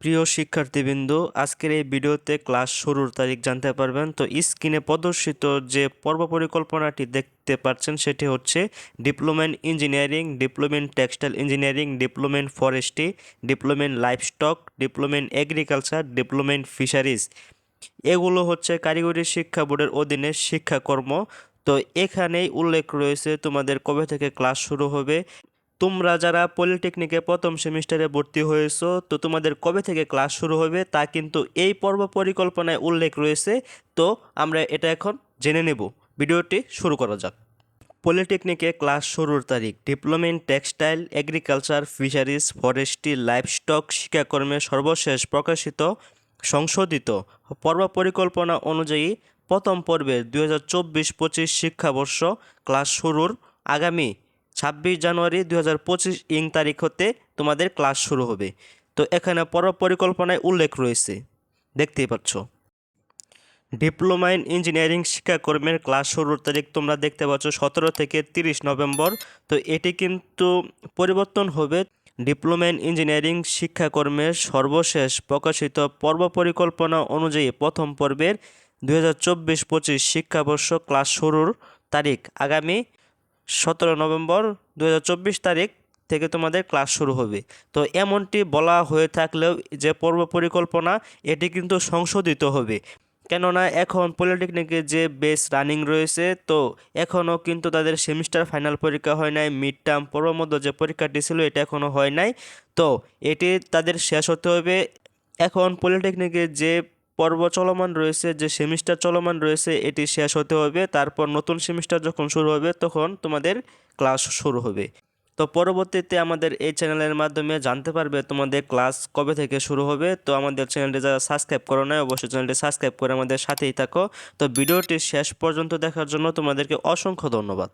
প্রিয় শিক্ষার্থীবৃন্দ, আজকের এই ভিডিওতে ক্লাস শুরুর তারিখ জানতে পারবেন। তো স্ক্রিনে প্রদর্শিত যে পর্ব পরিকল্পনাটি দেখতে পাচ্ছেন, সেটি হচ্ছে diploma in engineering diploma in textile engineering diploma in forestry diploma in livestock diploma in agriculture diploma in fisheries. এগুলো হচ্ছে কারিগরি শিক্ষা বোর্ডের অধীনে শিক্ষাকর্ম। তো এখানেই উল্লেখ রয়েছে তোমাদের কবে থেকে ক্লাস শুরু হবে তোমরা যারা পলিটেকনিকে প্রথম সেমিস্টারে ভর্তি হয়েছো, তো তোমাদের কবে থেকে ক্লাস শুরু হবে তা কিন্তু এই পর্ব পরিকল্পনায় উল্লেখ রয়েছে। তো আমরা এটা এখন জেনে নেব। ভিডিওটি শুরু করা যাক। পলিটেকনিকে ক্লাস শুরুর তারিখ। Diploma in textile, agriculture, fisheries, forestry, livestock, শিক্ষাকর্মে সর্বশেষ প্রকাশিত, সংশোধিত। পর্ব পরিকল্পনা অনুযায়ী প্রথম পর্বের দুই হাজার চব্বিশ পঁচিশ শিক্ষাবর্ষ ক্লাস শুরুর আগামী ছাব্বিশ জানুয়ারি দুই হাজার পঁচিশ ইং তারিখ হতে তোমাদের ক্লাস শুরু হবে। তো এখানে পর্ব পরিকল্পনায় উল্লেখ রয়েছে। দেখতেই পাচ্ছ। ডিপ্লোমা ইন ইঞ্জিনিয়ারিং শিক্ষাকর্মের ক্লাস শুরুর তারিখ তোমরা দেখতে পাচ্ছ সতেরো থেকে তিরিশ নভেম্বর। তো এটি কিন্তু পরিবর্তন হবে ডিপ্লোমা ইন ইঞ্জিনিয়ারিং শিক্ষাকর্মের সর্বশেষ প্রকাশিত পর্ব পরিকল্পনা অনুযায়ী প্রথম পর্বের দুই হাজার চব্বিশ পঁচিশ শিক্ষাবর্ষ ক্লাস শুরুর তারিখ আগামী সতেরো নভেম্বর দু হাজার চব্বিশ তারিখ থেকে তোমাদের ক্লাস শুরু হবে। তো এমনটি বলা হয়ে থাকলেও যে পর্ব পরিকল্পনা, এটি কিন্তু সংশোধিত হবে। কেননা এখন পলিটেকনিকের যে বেস রানিং রয়েছে, তো এখনও কিন্তু তাদের সেমিস্টার ফাইনাল পরীক্ষা হয় নাই মিড টার্ম মধ্যে যে পরীক্ষাটি ছিল, এটা এখনও হয় নাই। তো এটি তাদের শেষ হতে হবে। এখন পলিটেকনিকের যে পর্ব চলমান রয়েছে, যে সেমিস্টার চলমান রয়েছে, এটি শেষ হতে হবে। তারপর নতুন সেমিস্টার যখন শুরু হবে, তখন তোমাদের ক্লাস শুরু হবে। তো পরবর্তীতে আমাদের এই চ্যানেলের মাধ্যমে জানতে পারবে তোমাদের ক্লাস কবে থেকে শুরু হবে। তো আমাদের চ্যানেলটি যারা সাবস্ক্রাইব করো না অবশ্যই চ্যানেলটি সাবস্ক্রাইব করে আমাদের সাথেই থাকো। তো ভিডিওটি শেষ পর্যন্ত দেখার জন্য তোমাদেরকে অসংখ্য ধন্যবাদ।